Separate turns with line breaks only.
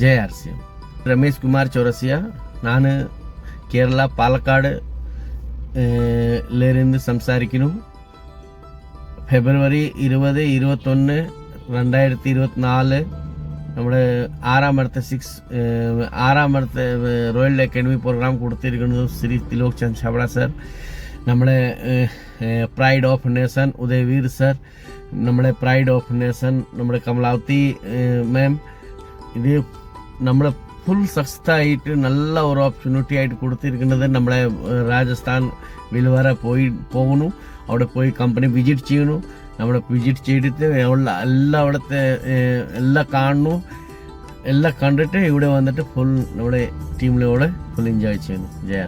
Jaya R C M Ramesh Kumar Chaurasia. നാ കേരള പാലക്കാട് ലേരിന്ന് സംസാരിക്കുന്നു? ഫെബ്രുവരി ഇരുപത് ഇരുപത്തൊന്ന് രണ്ടായിരത്തി ഇരുപത്തിനാല് നമ്മുടെ ആറാമത്തെ സിക്സ് ആറാം ആറാമത്തെ റോയൽ അക്കാഡമി പ്രോഗ്രാം കൊടുത്തിരിക്കുന്നത് ശ്രീ തിലോക് ചന്ദ് ഛാബ്ര സർ. നമ്മുടെ pride of nation Udayveer sir. നമ്മുടെ പ്രൈഡ് ഓഫ് നേഷൻ നമ്മുടെ കമലാവതി മാം. ഇത് നമ്മളെ ഫുൾ സക്സസ്ഡായിട്ട് നല്ല ഒരു ഓപ്പർച്യൂണിറ്റി ആയിട്ട് കൊടുത്തിരിക്കുന്നത് നമ്മളെ രാജസ്ഥാൻ വിൽവര പോയി പോകണു അവിടെ പോയി കമ്പനി വിസിറ്റ് ചെയ്യണു നമ്മളെ വിസിറ്റ് ചെയ്തിട്ട് ഉള്ള എല്ലാ അവിടുത്തെ എല്ലാം കാണുന്നു. എല്ലാം കണ്ടിട്ട് ഇവിടെ വന്നിട്ട് ഫുൾ നമ്മുടെ ടീമിലൂടെ ഫുൾ എൻജോയ് ചെയ്യുന്നു. ജയ